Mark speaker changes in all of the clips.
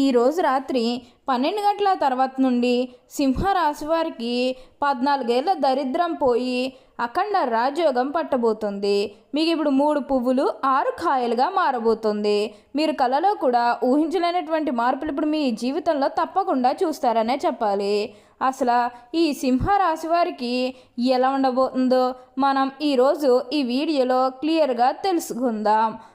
Speaker 1: ఈరోజు రాత్రి పన్నెండు గంటల తర్వాత నుండి సింహరాశి వారికి పద్నాలుగేళ్ళ దరిద్రం పోయి అఖండ రాజయోగం పట్టబోతుంది. మీకు ఇప్పుడు మూడు పువ్వులు ఆరు కాయలుగా మారబోతుంది. మీరు కళలో కూడా ఊహించలేనటువంటి మార్పులు ఇప్పుడు మీ జీవితంలో తప్పకుండా చూస్తారనే చెప్పాలి. అసలు ఈ సింహరాశి వారికి ఎలా ఉండబోతుందో మనం ఈరోజు ఈ వీడియోలో క్లియర్గా తెలుసుకుందాం.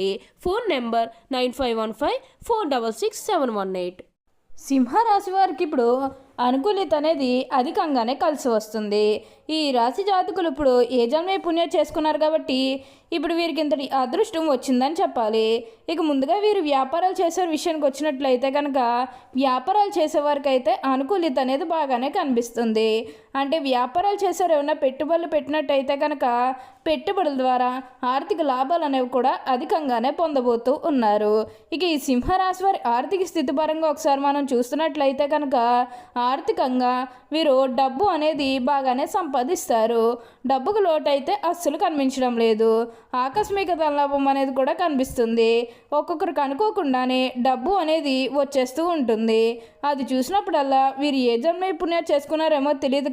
Speaker 2: చేయండి. Phone number nine five one five four double six seven one eight.
Speaker 1: సింహరాశి వారికి ఇప్పుడు అనుకూలిత అనేది అధికంగానే కలిసి వస్తుంది. ఈ రాశి జాతకులు ఇప్పుడు ఏ జన్మే పుణ్యం చేసుకున్నారు కాబట్టి ఇప్పుడు వీరికి ఇంతటి అదృష్టం వచ్చిందని చెప్పాలి. ఇక ముందుగా వీరు వ్యాపారాలు చేసే విషయానికి వచ్చినట్లయితే కనుక వ్యాపారాలు చేసేవారికైతే అనుకూలిత అనేది బాగానే కనిపిస్తుంది. అంటే వ్యాపారాలు చేసేవారు ఏమైనా పెట్టుబడులు పెట్టినట్టయితే కనుక పెట్టుబడుల ద్వారా ఆర్థిక లాభాలు అనేవి కూడా అధికంగానే పొందబోతూ ఉన్నారు. ఇక ఈ సింహరాశి వారి ఆర్థిక స్థితి పరంగా ఒకసారి మనం చూస్తున్నట్లయితే కనుక ఆర్థికంగా వీరు డబ్బు అనేది బాగానే సంపాదిస్తారు. డబ్బుకు లోటైతే అస్సలు కనిపించడం లేదు. ఆకస్మిక ధనలాభం అనేది కూడా కనిపిస్తుంది. ఒక్కొక్కరికి అనుకోకుండానే డబ్బు అనేది వచ్చేస్తూ ఉంటుంది. అది చూసినప్పుడల్లా వీరు ఏ జన్మ పుణ్యం చేసుకున్నారేమో తెలియదు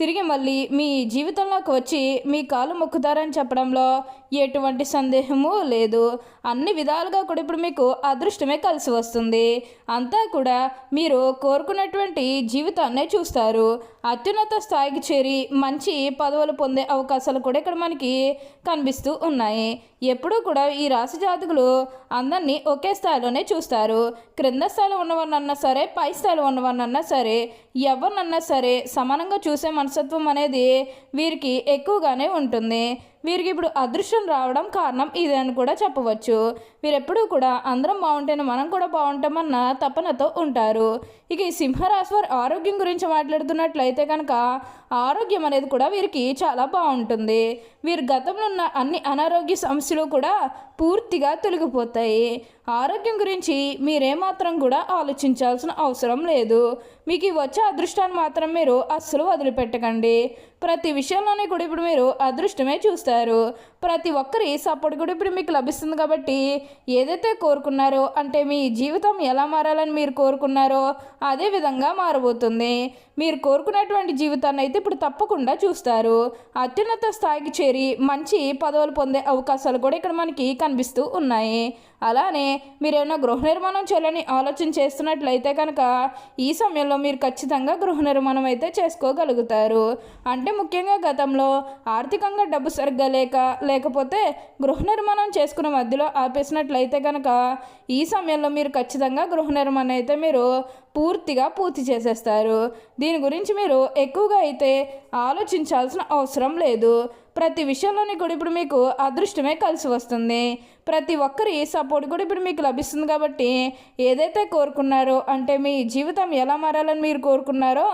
Speaker 1: తిరిగి మళ్ళీ మీ జీవితంలోకి వచ్చి మీ కాలు మొక్కుతారని చెప్పడంలో ఎటువంటి సందేహము లేదు. అన్ని విధాలుగా కూడా ఇప్పుడు మీకు అదృష్టమే కలిసి వస్తుంది. అంతా కూడా మీరు కోరుకున్నటువంటి జీవితాన్నే చూస్తారు. అత్యున్నత స్థాయికి చేరి మంచి పదవులు పొందే అవకాశాలు కూడా ఇక్కడ మనకి కనిపిస్తూ ఉన్నాయి. ఎప్పుడూ కూడా ఈ రాశి జాతకులు అందరినీ ఒకే స్థాయిలోనే చూస్తారు. క్రింద స్థాయిలో ఉన్నవారినన్నా సరే పై స్థాయిలో ఉన్నవారినన్నా సరే ఎవరినన్నా సరే సమానంగా చూసే మనస్తత్వం అనేది వీరికి ఎక్కువగానే ఉంటుంది. వీరికి ఇప్పుడు అదృష్టం రావడం కారణం ఇదే అని కూడా చెప్పవచ్చు. వీరెప్పుడూ కూడా అందరం బాగుంటేనే మనం కూడా బాగుంటామన్న తపనతో ఉంటారు. ఇక ఈ సింహరాశి వారి ఆరోగ్యం గురించి మాట్లాడుతున్నట్లయితే కనుక ఆరోగ్యం అనేది కూడా వీరికి చాలా బాగుంటుంది. వీరి గతంలో ఉన్న అన్ని అనారోగ్య సమస్యలు కూడా పూర్తిగా తొలగిపోతాయి. ఆరోగ్యం గురించి మీరేమాత్రం కూడా ఆలోచించాల్సిన అవసరం లేదు. మీకు వచ్చే అదృష్టాన్ని మాత్రం మీరు అస్సలు వదిలిపెట్టకండి. ప్రతి విషయంలోనే కూడా ఇప్పుడు మీరు అదృష్టమే చూస్తారు. ప్రతి ఒక్కరి సపోర్ట్ కూడా ఇప్పుడు మీకు లభిస్తుంది కాబట్టి ఏదైతే కోరుకున్నారో అంటే మీ జీవితం ఎలా మారాలని మీరు కోరుకున్నారో అదే విధంగా మారబోతుంది. మీరు కోరుకున్నటువంటి జీవితాన్ని అయితే ఇప్పుడు తప్పకుండా చూస్తారు. అత్యున్నత స్థాయికి చేరి మంచి పదవులు పొందే అవకాశాలు కూడా ఇక్కడ మనకి కనిపిస్తూ ఉన్నాయి. అలానే మీరు గృహ నిర్మాణం చేయాలని ఆలోచన చేస్తున్నట్లయితే కనుక ఈ సమయంలో మీరు ఖచ్చితంగా గృహ నిర్మాణం అయితే చేసుకోగలుగుతారు. అంటే ముఖ్యంగా గతంలో ఆర్థికంగా డబ్బు సరిగ్గా లేక లేకపోతే గృహ నిర్మాణం చేసుకున్న మధ్యలో ఆపేసినట్లయితే కనుక ఈ సమయంలో మీరు ఖచ్చితంగా గృహ నిర్మాణం అయితే మీరు పూర్తిగా పూర్తి చేసేస్తారు. దీని గురించి మీరు ఎక్కువగా అయితే ఆలోచించాల్సిన అవసరం లేదు. ప్రతి విషయంలోని కూడా ఇప్పుడు మీకు అదృష్టమే కలిసి వస్తుంది. ప్రతి ఒక్కరి సపోర్ట్ కూడా ఇప్పుడు మీకు లభిస్తుంది కాబట్టి ఏదైతే కోరుకున్నారో అంటే మీ జీవితం ఎలా మారాలని మీరు కోరుకున్నారో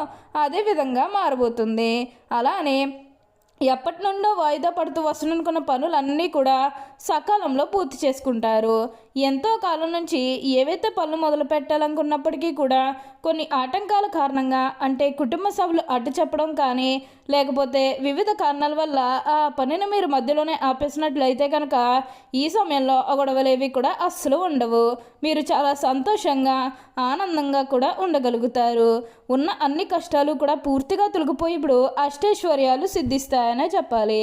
Speaker 1: అదే విధంగా మారబోతుంది. అలానే ఎప్పటి నుండో వాయిదా పడుతూ వస్తున్ననుకున్న పనులన్నీ కూడా సకాలంలో పూర్తి చేసుకుంటారు. ఎంతో కాలం నుంచి ఏవైతే పనులు మొదలు పెట్టాలనుకున్నప్పటికీ కూడా కొన్ని ఆటంకాల కారణంగా అంటే కుటుంబ సభ్యులు అడ్డు చెప్పడం కానీ లేకపోతే వివిధ కారణాల వల్ల ఆ పనిని మీరు మధ్యలోనే ఆపేసినట్లయితే కనుక ఈ సమయంలో ఆ గొడవలేవి కూడా అస్సలు ఉండవు. మీరు చాలా సంతోషంగా ఆనందంగా కూడా ఉండగలుగుతారు. ఉన్న అన్ని కష్టాలు కూడా పూర్తిగా తొలగిపోయి ఇప్పుడు అష్టైశ్వర్యాలు సిద్ధిస్తాయనే చెప్పాలి.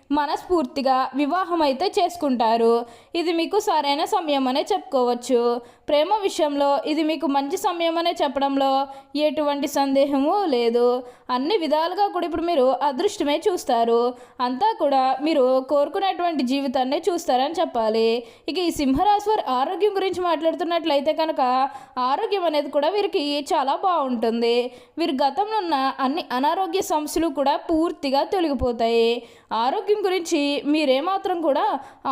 Speaker 1: మనస్ఫూర్తిగా వివాహం అయితే చేసుకుంటారు. ఇది మీకు సరైన సమయం అనే చెప్పుకోవచ్చు. ప్రేమ విషయంలో ఇది మీకు మంచి సమయం అనే చెప్పడంలో ఎటువంటి సందేహము లేదు. అన్ని విధాలుగా కూడా ఇప్పుడు మీరు అదృష్టమే చూస్తారు. అంతా కూడా మీరు కోరుకునేటువంటి జీవితాన్ని చూస్తారని చెప్పాలి. ఇక ఈ సింహరాశి వారి ఆరోగ్యం గురించి మాట్లాడుతున్నట్లయితే కనుక ఆరోగ్యం అనేది కూడా వీరికి చాలా బాగుంటుంది. వీరి గతంలో ఉన్న అన్ని అనారోగ్య సమస్యలు కూడా పూర్తిగా తొలగిపోతాయి. ఆరోగ్యం గురించి మీరేమాత్రం కూడా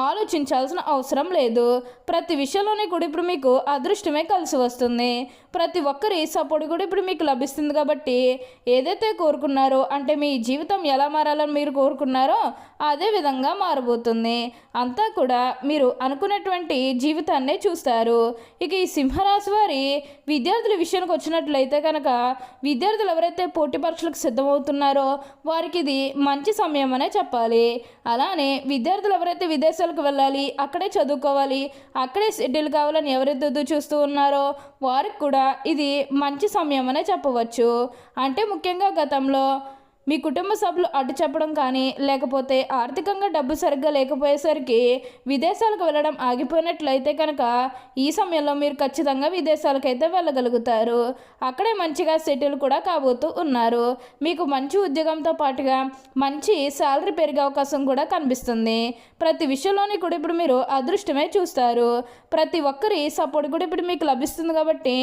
Speaker 1: ఆలోచించాల్సిన అవసరం లేదు. ప్రతి విషయంలోనే కూడా ఇప్పుడు మీకు అదృష్టమే కలిసి వస్తుంది. ప్రతి ఒక్కరి సపోర్ట్ కూడా ఇప్పుడు మీకు లభిస్తుంది కాబట్టి ఏదైతే కోరుకున్నారో అంటే మీ జీవితం ఎలా మారాలని మీరు కోరుకున్నారో అదే విధంగా మారబోతుంది. అంతా కూడా మీరు అనుకున్నటువంటి జీవితాన్నే చూస్తారు. ఇక ఈ సింహరాశి వారి విద్యార్థుల విషయానికి వచ్చినట్లయితే కనుక విద్యార్థులు ఎవరైతే పోటీ పరీక్షలకు సిద్ధమవుతున్నారో వారికి ఇది మంచి సమయం అనే చెప్పాలి. అలానే విద్యార్థులు ఎవరైతే విదేశాలకు వెళ్ళాలి అక్కడే చదువుకోవాలి అక్కడే సెటిల్ కావాలని ఎవరైతే చూస్తూ ఉన్నారో వారికి కూడా ఇది మంచి సమయం అనే చెప్పవచ్చు. అంటే ముఖ్యంగా గతంలో మీ కుటుంబ సభ్యులు అడ్డు చెప్పడం కానీ లేకపోతే ఆర్థికంగా డబ్బు సరిగ్గా లేకపోయేసరికి విదేశాలకు వెళ్ళడం ఆగిపోయినట్లయితే కనుక ఈ సమయంలో మీరు ఖచ్చితంగా విదేశాలకైతే వెళ్ళగలుగుతారు. అక్కడే మంచిగా సెటిల్ కూడా కాబోతూ ఉన్నారు. మీకు మంచి ఉద్యోగంతో పాటుగా మంచి శాలరీ పెరిగే అవకాశం కూడా కనిపిస్తుంది. ప్రతి విషయంలోని కూడా ఇప్పుడు మీరు అదృష్టమే చూస్తారు. ప్రతి ఒక్కరి సపోర్ట్ కూడా ఇప్పుడు మీకు లభిస్తుంది కాబట్టి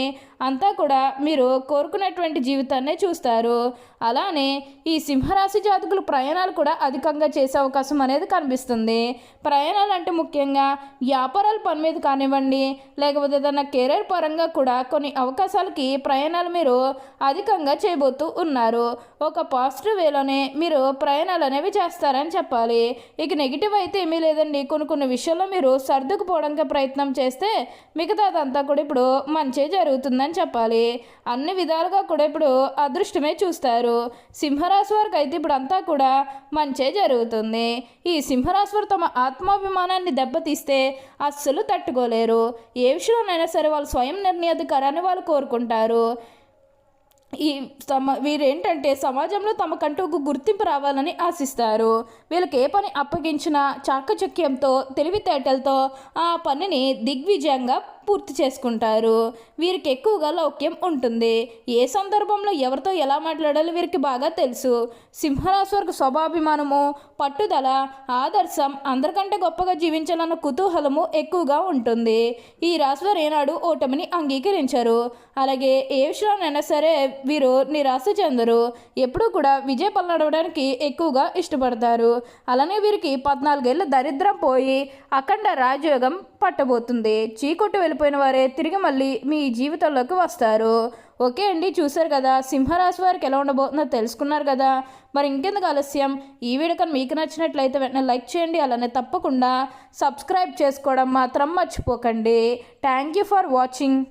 Speaker 1: అంతా కూడా మీరు కోరుకున్నటువంటి జీవితాన్నే చూస్తారు. అలానే ఈ సింహరాశి జాతకులు ప్రయాణాలు కూడా అధికంగా చేసే అవకాశం అనేది కనిపిస్తుంది. ప్రయాణాలు అంటే ముఖ్యంగా వ్యాపారాల పని మీద కానివ్వండి లేకపోతే ఏదైనా కెరీర్ పరంగా కూడా కొన్ని అవకాశాలకి ప్రయాణాలు మీరు అధికంగా చేయబోతూ ఉన్నారు. ఒక పాజిటివ్ వేలోనే మీరు ప్రయాణాలు అనేవి చేస్తారని చెప్పాలి. ఇక నెగిటివ్ అయితే ఏమీ లేదండి. కొన్ని కొన్ని విషయాల్లో మీరు సర్దుకుపోవడానికి ప్రయత్నం చేస్తే మిగతాదంతా కూడా ఇప్పుడు మంచి జరుగుతుందని చెప్పాలి. అన్ని విధాలుగా కూడా ఇప్పుడు అదృష్టమే చూస్తారు. సింహరా సింహరాశి వారికి అయితే ఇప్పుడు అంతా కూడా మంచే జరుగుతుంది. ఈ సింహరాశి వారు తమ ఆత్మాభిమానాన్ని దెబ్బతీస్తే అస్సలు తట్టుకోలేరు. ఏ విషయంలోనైనా సరే వాళ్ళు స్వయం నిర్ణయాధికారాన్ని వాళ్ళు కోరుకుంటారు. ఈ సమ వీరేంటంటే సమాజంలో తమకంటూ ఒక గుర్తింపు రావాలని ఆశిస్తారు. వీళ్ళకి ఏ పని అప్పగించినా చాకచక్యంతో తెలివితేటలతో ఆ పనిని దిగ్విజయంగా పూర్తి చేసుకుంటారు. వీరికి ఎక్కువగా లౌక్యం ఉంటుంది. ఏ సందర్భంలో ఎవరితో ఎలా మాట్లాడాలో వీరికి బాగా తెలుసు. సింహరాశి వారికి స్వభాభిమానము పట్టుదల ఆదర్శం అందరికంటే గొప్పగా జీవించాలన్న కుతూహలము ఎక్కువగా ఉంటుంది. ఈ రాశివారు ఏనాడు ఓటమిని అంగీకరించరు. అలాగే ఏ విషయంలోనైనా సరే వీరు నిరాశ చెందరు. ఎప్పుడూ కూడా విజయ నడవడానికి ఎక్కువగా ఇష్టపడతారు. అలానే వీరికి పద్నాలుగేళ్ళ దరిద్రం పోయి అఖండ రాజయోగం పట్టబోతుంది. చీకొట్టు వెళ్ళిపోయిన వారే తిరిగి మళ్ళీ మీ జీవితంలోకి వస్తారు. ఓకే అండి చూశారు కదా. సింహరాశి వారికి ఎలా ఉండబోతుందో తెలుసుకున్నారు కదా. మరి ఇంకెందుకు ఆలస్యం? ఈ వీడియో కానీ మీకు నచ్చినట్లయితే వెంటనే లైక్ చేయండి. అలానే తప్పకుండా సబ్స్క్రైబ్ చేసుకోవడం మాత్రం మర్చిపోకండి. Thank you for watching.